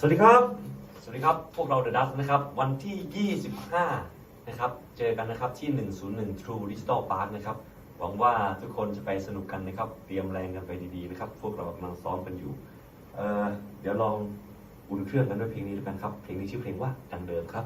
สวัสดีครับ พวกเราเดอะดัสนะครับ วันที่ 25 นะครับ เจอกันนะครับที่ 101 True Digital Park นะครับ หวังว่าทุกคนจะไปสนุกกันนะครับ เตรียมแรงกันไปดีๆนะครับ พวกเรากำลังซ้อมกันอยู่ เอ่อ เดี๋ยวลองอุ่นเครื่องกันด้วยเพลงนี้ด้วยกันครับ เพลงนี้ชื่อเพลงว่าดังเดิมครับ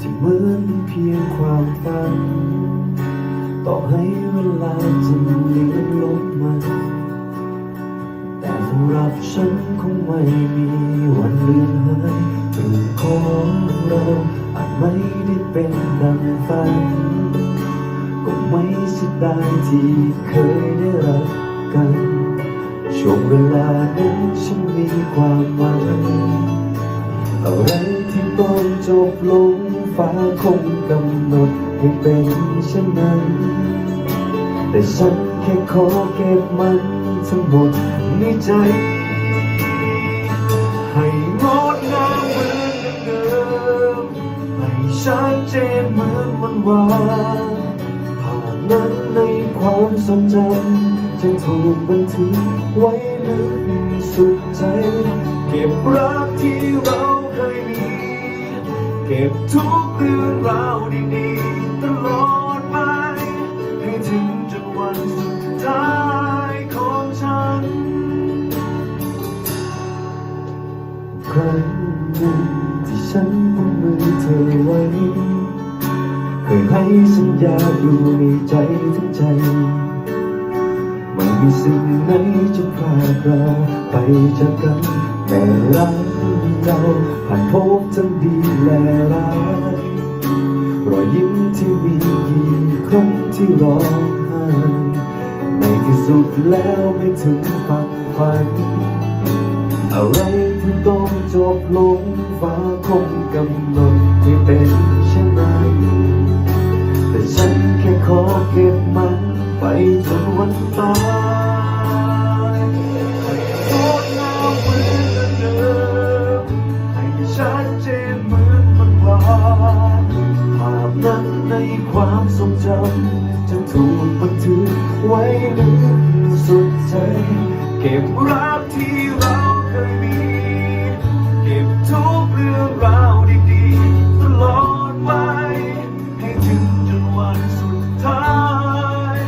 ที่เหมือนเพียงความฝัน ต่อให้เวลาจะเลือนลบมัน แต่สำหรับฉันคงไม่มีวันเลือนหายเรื่องของเราอาจไม่ได้เป็นดังฝัน ก็ไม่สียดายที่เคยได้รักกัน ช่วงเวลานั้นฉันมีความ คงกำหนดให้เป็นเช่นนั้น แต่ฉันแค่ขอเก็บมันทั้งหมดในใจ ให้งดงามเหมือนเดิมให้ชัดเจนเหมือนวันวานภาพนั้นในความทรงจำจะถูกบันทึกไว้ลึกสุดใจ เก็บรักที่เรา ก็บทุกเรื่องราวดีๆตลอดไป ให้ถึงจนวันสุดท้ายของฉันครั้งหนึ่งที่ฉันกุมมือเธอไว้เคยให้สัญญาอยู่ในใจทั้งใจ ไม่มีสิ่งไหนจะพาเราไปจากกันแต่รัก เราผ่านพบทั้งดีและร้ายรอยยิ้มที่มีกี่ครั้งที่ร้องไห้ในที่สุดแล้วไม่ถึงฝันฝัน อะไรที่ต้องจบลงฟ้าคงกำหนด นั้นในความทรงจำจะถูกบันทึกไว้ลึกสุดใจ เก็บรักที่เราเคยมี เก็บทุกเรื่องราวดีๆตลอดไปให้ถึงจนวันสุดท้าย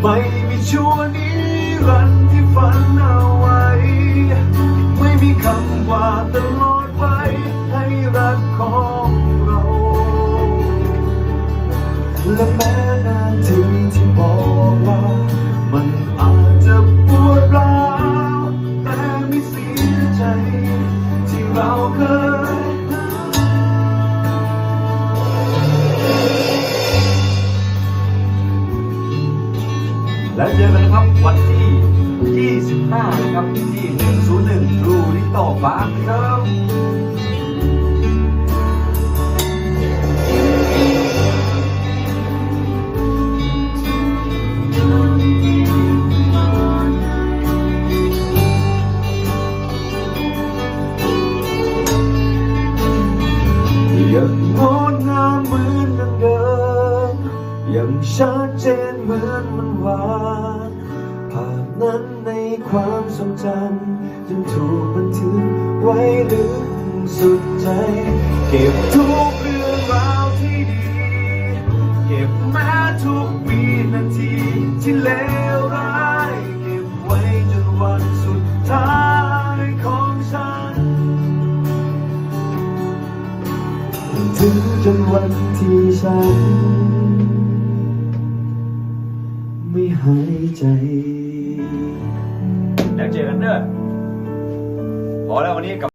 ไม่มีชั่วนิรันดร์ที่ฝันเอาไว้ ไม่มีคำว่าตล และเจอกันนะครับวันที่ 25 นะครับที่ 101 True Digital Park นะครับยังงดงามเหมือนดังเดิมยังชัดเจนเหมือน จำยังถูกบันทึกไว้ลึกสุดใจ เก็บทุกเรื่องราวที่ดี เก็บแม้ทุกวินาทีที่เลวร้าย เก็บไว้จนวันสุดท้ายของฉัน ถึงจนวันที่ฉัน ไม่หายใจ เจอกันเด้อพอแล้ววันนี้กับ